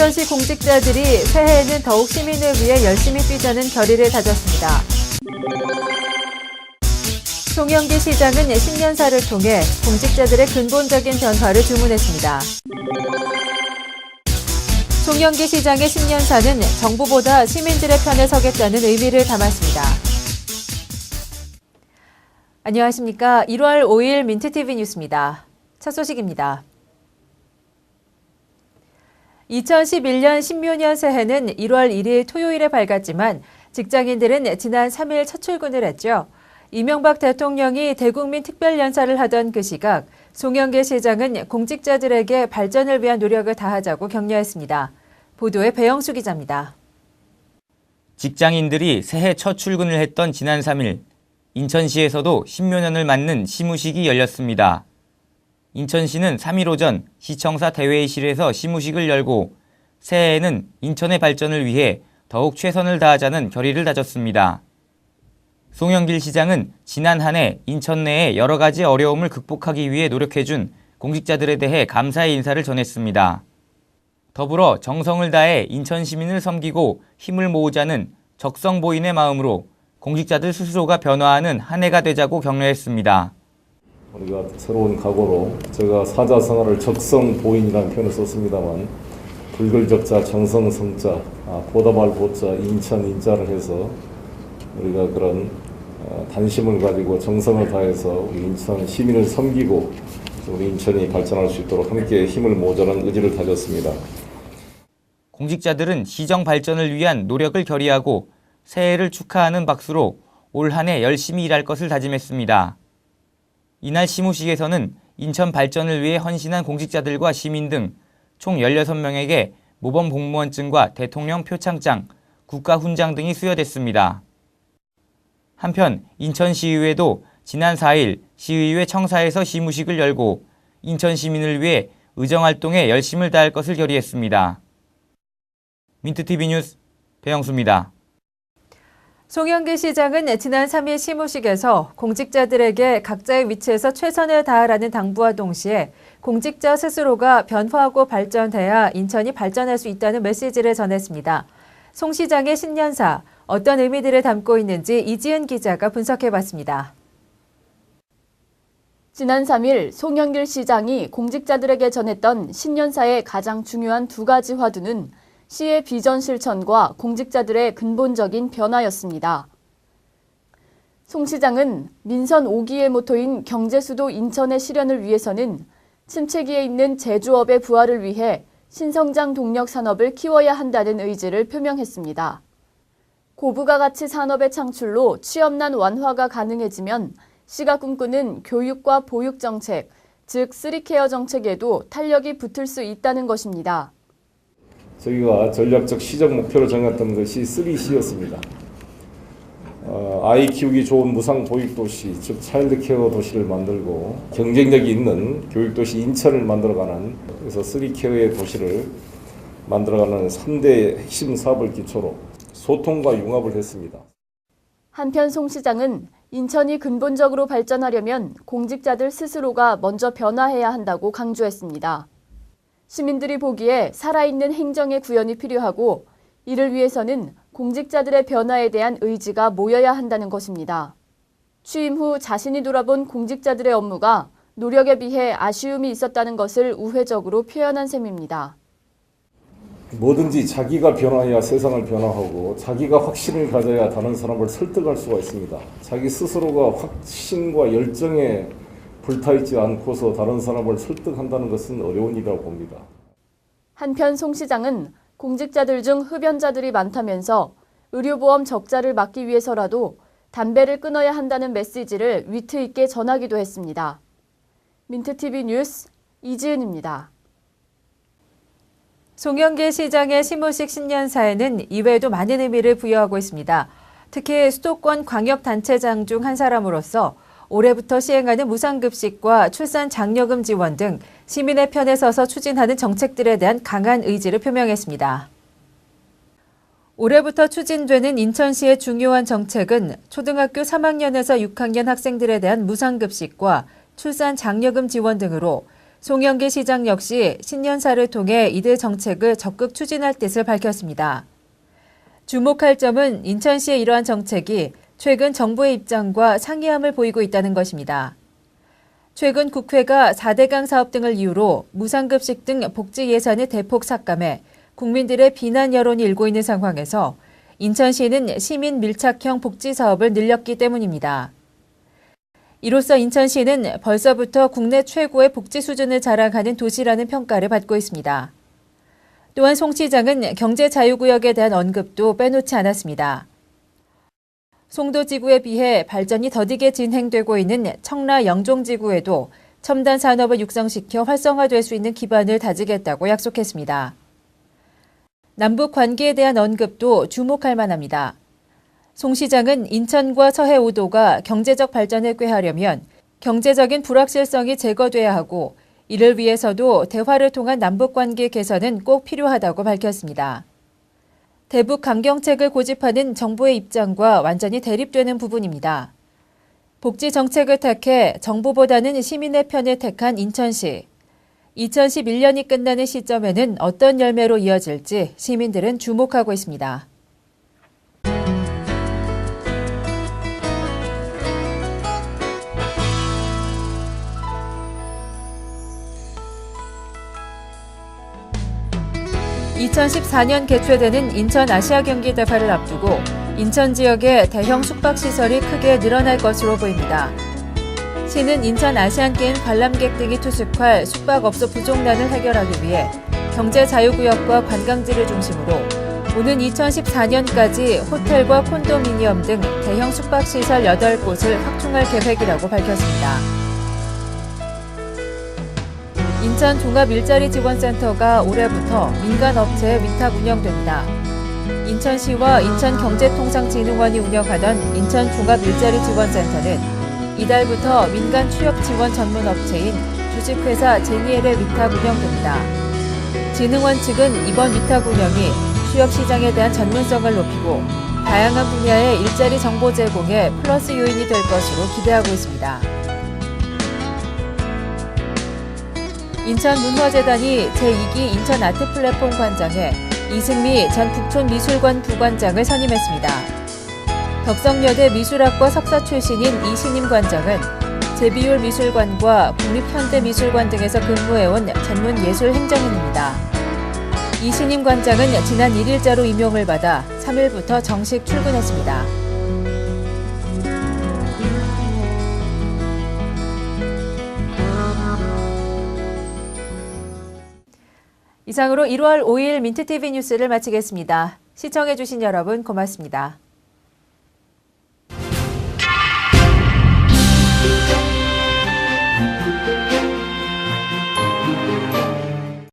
인천시 공직자들이 새해에는 더욱 시민을 위해 열심히 뛰자는 결의를 다졌습니다. 송영기 시장은 신년사를 통해 공직자들의 근본적인 변화를 주문했습니다. 송영기 시장의 신년사는 정부보다 시민들의 편에 서겠다는 의미를 담았습니다. 안녕하십니까. 1월 5일 민트TV 뉴스입니다. 첫 소식입니다. 2011년 신묘년 새해는 1월 1일 토요일에 밝았지만 직장인들은 지난 3일 첫 출근을 했죠. 이명박 대통령이 대국민 특별연사를 하던 그 시각 송영길 시장은 공직자들에게 발전을 위한 노력을 다하자고 격려했습니다. 보도에 배영수 기자입니다. 직장인들이 새해 첫 출근을 했던 지난 3일 인천시에서도 신묘년을 맞는 시무식이 열렸습니다. 인천시는 3일 오전 시청사 대회의실에서 시무식을 열고 새해에는 인천의 발전을 위해 더욱 최선을 다하자는 결의를 다졌습니다. 송영길 시장은 지난 한 해 인천 내에 여러 가지 어려움을 극복하기 위해 노력해준 공직자들에 대해 감사의 인사를 전했습니다. 더불어 정성을 다해 인천 시민을 섬기고 힘을 모으자는 적성보인의 마음으로 공직자들 스스로가 변화하는 한 해가 되자고 격려했습니다. 우리가 새로운 각오로 제가 사자성어를 적성보인이라는 표현을 썼습니다만 불글적자 정성성자 아, 보다말 보자 인천 인자를 해서 우리가 그런 어, 단심을 가지고 정성을 다해서 우리 인천 시민을 섬기고 우리 인천이 발전할 수 있도록 함께 힘을 모자라는 의지를 다졌습니다. 공직자들은 시정 발전을 위한 노력을 결의하고 새해를 축하하는 박수로 올 한 해 열심히 일할 것을 다짐했습니다. 이날 시무식에서는 인천 발전을 위해 헌신한 공직자들과 시민 등 총 16명에게 모범 공무원증과 대통령 표창장, 국가훈장 등이 수여됐습니다. 한편 인천시의회도 지난 4일 시의회 청사에서 시무식을 열고 인천 시민을 위해 의정활동에 열심을 다할 것을 결의했습니다. 민트TV 뉴스 배영수입니다. 송영길 시장은 지난 3일 시무식에서 공직자들에게 각자의 위치에서 최선을 다하라는 당부와 동시에 공직자 스스로가 변화하고 발전돼야 인천이 발전할 수 있다는 메시지를 전했습니다. 송 시장의 신년사 어떤 의미들을 담고 있는지 이지은 기자가 분석해봤습니다. 지난 3일 송영길 시장이 공직자들에게 전했던 신년사의 가장 중요한 두 가지 화두는 시의 비전 실천과 공직자들의 근본적인 변화였습니다. 송 시장은 민선 5기의 모토인 경제수도 인천의 실현을 위해서는 침체기에 있는 제조업의 부활을 위해 신성장 동력 산업을 키워야 한다는 의지를 표명했습니다. 고부가 가치 산업의 창출로 취업난 완화가 가능해지면 시가 꿈꾸는 교육과 보육 정책, 즉 쓰리케어 정책에도 탄력이 붙을 수 있다는 것입니다. 저희가 전략적 시정 목표로 정했던 것이 3C였습니다. 어, 아이 키우기 좋은 무상 보육 도시, 즉 차일드 케어 도시를 만들고 경쟁력이 있는 교육 도시 인천을 만들어가는 그래서 3케어의 도시를 만들어가는 3대 핵심 사업을 기초로 소통과 융합을 했습니다. 한편 송 시장은 인천이 근본적으로 발전하려면 공직자들 스스로가 먼저 변화해야 한다고 강조했습니다. 시민들이 보기에 살아있는 행정의 구현이 필요하고 이를 위해서는 공직자들의 변화에 대한 의지가 모여야 한다는 것입니다. 취임 후 자신이 돌아본 공직자들의 업무가 노력에 비해 아쉬움이 있었다는 것을 우회적으로 표현한 셈입니다. 뭐든지 자기가 변화해야 세상을 변화하고 자기가 확신을 가져야 다른 사람을 설득할 수가 있습니다. 자기 스스로가 확신과 열정에 불타있지 않고서 다른 사람을 설득한다는 것은 어려운 일이라고 봅니다. 한편 송 시장은 공직자들 중 흡연자들이 많다면서 의료보험 적자를 막기 위해서라도 담배를 끊어야 한다는 메시지를 위트 있게 전하기도 했습니다. 민트TV 뉴스 이지은입니다. 송영길 시장의 시무식 신년사에는 이외에도 많은 의미를 부여하고 있습니다. 특히 수도권 광역단체장 중 한 사람으로서 올해부터 시행하는 무상급식과 출산 장려금 지원 등 시민의 편에 서서 추진하는 정책들에 대한 강한 의지를 표명했습니다. 올해부터 추진되는 인천시의 중요한 정책은 초등학교 3학년에서 6학년 학생들에 대한 무상급식과 출산 장려금 지원 등으로 송영길 시장 역시 신년사를 통해 이들 정책을 적극 추진할 뜻을 밝혔습니다. 주목할 점은 인천시의 이러한 정책이 최근 정부의 입장과 상이함을 보이고 있다는 것입니다. 최근 국회가 4대강 사업 등을 이유로 무상급식 등 복지 예산을 대폭 삭감해 국민들의 비난 여론이 일고 있는 상황에서 인천시는 시민 밀착형 복지 사업을 늘렸기 때문입니다. 이로써 인천시는 벌써부터 국내 최고의 복지 수준을 자랑하는 도시라는 평가를 받고 있습니다. 또한 송 시장은 경제 자유구역에 대한 언급도 빼놓지 않았습니다. 송도지구에 비해 발전이 더디게 진행되고 있는 청라 영종지구에도 첨단 산업을 육성시켜 활성화될 수 있는 기반을 다지겠다고 약속했습니다. 남북 관계에 대한 언급도 주목할 만합니다. 송 시장은 인천과 서해 5도가 경제적 발전을 꾀하려면 경제적인 불확실성이 제거돼야 하고 이를 위해서도 대화를 통한 남북 관계 개선은 꼭 필요하다고 밝혔습니다. 대북 강경책을 고집하는 정부의 입장과 완전히 대립되는 부분입니다. 복지 정책을 택해 정부보다는 시민의 편을 택한 인천시. 2011년이 끝나는 시점에는 어떤 열매로 이어질지 시민들은 주목하고 있습니다. (2014년) 개최되는 인천 아시아 경기 대회를 앞두고 인천 지역의 대형 숙박시설이 크게 늘어날 것으로 보입니다. 시는 인천 아시안게임 관람객 등이 투숙할 숙박업소 부족난을 해결하기 위해 경제자유구역과 관광지를 중심으로 오는 2014년까지 호텔과 콘도미니엄 등 대형 숙박시설 8곳을 확충할 계획이라고 밝혔습니다. 인천 종합일자리지원센터가 올해부터 민간업체에 위탁 운영됩니다. 인천시와 인천경제통상진흥원이 운영하던 인천 종합일자리지원센터는 이달부터 민간 취업 지원 전문 업체인 주식회사 제니엘에 위탁 운영됩니다. 진흥원 측은 이번 위탁 운영이 취업 시장에 대한 전문성을 높이고 다양한 분야의 일자리 정보 제공에 플러스 요인이 될 것으로 기대하고 있습니다. 인천문화재단이 제2기 인천 아트 플랫폼 관장에 이승미 전 북촌미술관 부관장을 선임했습니다. 덕성여대 미술학과 석사 출신인 이신임 관장은 제비율 미술관과 국립현대미술관 등에서 근무해온 전문 예술 행정인입니다. 이신임 관장은 지난 1일자로 임용을 받아 3일부터 정식 출근했습니다. 이상으로 1월 5일 민트TV 뉴스를 마치겠습니다. 시청해주신 여러분 고맙습니다.